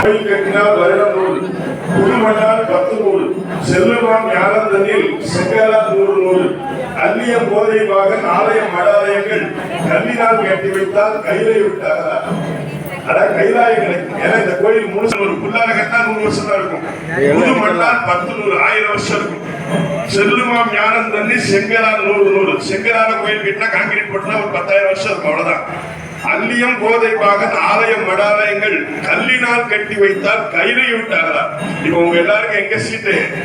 கோயில் கட்டினால் வருடம் நூறு புதுமண்ணால் பத்து நூறு செல்லுவான் ஞானந்தனில் செங்கலா நூறு நூறு. அந்நிய போதை பாகன் ஆலயம் மடாலயங்கள் கல்லினால் கட்டி வைத்தால் கையிலே விட்டாரா அதான் கைலாயம் கிடைக்கும் ஏன்னா இந்த கோயில் முழுசு ஒரு புல்லால கட்டினா நூறு வருஷம் தான் இருக்கும். புது மண்ணால் பத்து நூறு ஆயிரம் வருஷம் இருக்கும். செல்லுமாம் ஞானம் தண்ணி செங்கலால் நூறு நூறு. செங்கலான கோயில் கட்டினா காங்கிரீட் போட்டுனா ஒரு பத்தாயிரம் வருஷம் இருக்கும் அவ்வளவுதான். அல்லியம் போதைப்பாக ஆலயம் மடாலயங்கள் கல்லினால் கட்டி வைத்தால் கையிலே விட்டார்களாம் இப்ப உங்க எல்லாருக்கும் எங்க சீட்டு?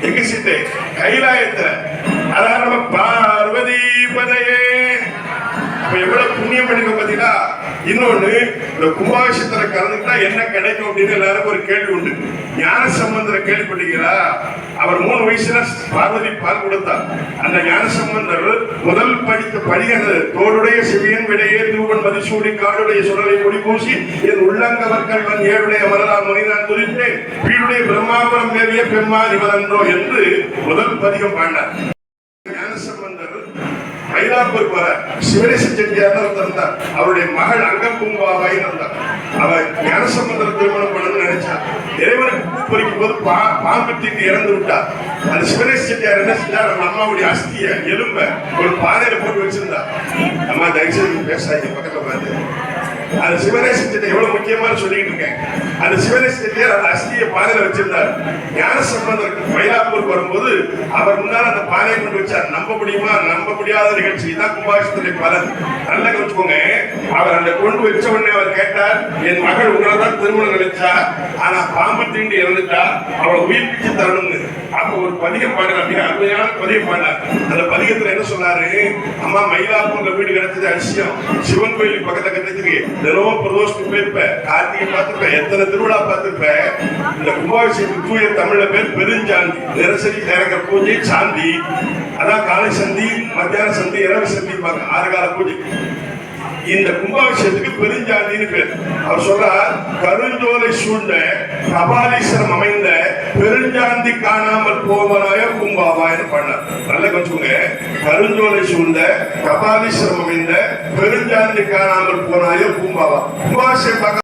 எங்க சீட்டு? கைலாயத்துல. அதாவது நம்ம பார்வதி பதையே. அப்ப எவ்வளவு புண்ணியம் பண்ணிக்க பாத்தீங்கன்னா இன்னொன்னு இந்த கும்பாபிஷத்துல கலந்துக்கிட்டா என்ன கிடைக்கும் அப்படின்னு எல்லாருக்கும் ஒரு கேள்வி உண்டு. ஞான சம்பந்தரை கேள்விப்பட்டீங்களா அவர் மூணு வயசுல பார்வதி பால் கொடுத்தார். அந்த ஞான சம்பந்தர் முதல் படித்த படிகது தோளுடைய சிவியன் விடையே தூவன் மதிசூடி காடுடைய சுடலை ஒளி பூசி என் உள்ளங்கவர் கல்வன் ஏழுடைய மொழி நான் குறித்தேன் வீடுடைய பிரம்மாபுரம் மேறிய பெம்மா இவரன்றோ என்று முதல் பதிகம் பாடினார். ஞானசம்பந்தர் மயிலாப்பூர் போற சிவனேச செட்டியார் ஒருத்தர் இருந்தார். அவருடைய மகள் அங்கப்பூம்பாவாய் இருந்தார். அவர் ஞானசம்பந்தர் திருமணம் பண்ணணும்னு இறைவனுக்கு பூ பறிக்கும் போது பா பாம்பு இறந்து விட்டார். அந்த சிவனேச செட்டியார் என்ன செஞ்சார்? நம்ம அம்மாவுடைய அஸ்திய எலும்ப ஒரு பானையில போட்டு வச்சிருந்தார். அம்மா தயவுசெய்து பேசாதீங்க பக்கத்துல பார்த்து அந்த சிவனேச திட்டம் எவ்வளவு முக்கியமான சொல்லிட்டு இருக்கேன். அந்த சிவனேச செட்டியார் அந்த அஸ்தியை பானையில வச்சிருந்தார். ஞான சம்பந்தர் மயிலாப்பூர் வரும்போது அவர் முன்னால் அந்த பானையை கொண்டு வச்சார். நம்ப முடியுமா? நம்ப முடியாத நிகழ்ச்சி. தான் கும்பாபிஷத்துடைய பலன். நல்லா கவனிச்சுக்கோங்க. அவர் அந்த கொண்டு வச்ச உடனே அவர் கேட்டார் என் மகள் உங்களை தான் திருமணம் நினைச்சா ஆனா பாம்பு தீண்டு இறந்துட்டா அவளை உயிர்ப்பிச்சு தரணும்னு. அப்ப ஒரு பதிகம் பாடுற மிக அருமையான பதிகம் பாடினார் அந்த என்ன சொன்னாரு? அம்மா மயிலாப்பூர்ல வீடு கிடைச்சது அதிசயம். சிவன் கோயில் பக்கத்துல கிடைச்சது தினமும் பிரதோஷத்துக்கு போயிருப்ப கார்த்திகை பார்த்திருப்ப எத்தனை திருவிழா பார்த்திருப்ப? இந்த கும்பாபிஷேகம் தூய தமிழ்ல பேர் பெருஞ்சாந்தி தினசரி நடக்கிற பூஜை சாந்தி. அதான் காலை சந்தி மத்தியான சந்தி இரவு சந்தி ஆறு கால பூஜை. இந்த கும்பாபிஷேகத்துக்கு பெருஞ்சாந்தின்னு பேர். அவர் சொல்றார் கருஞ்சோலை சூழ்ந்த கபாலீஸ்வரம் அமைந்த பெருஞ்சாந்தி காணாமல் போவனாய கும்பாவாயன்னு பண்ணார். நல்ல கொஞ்சங்க கருஞ்சோலை சூழ்ந்த கபாலீஸ்வரம் அமைந்த பெருஞ்சாந்தி காணாமல் போனாய கும்பாவா கும்பாபிஷேகம்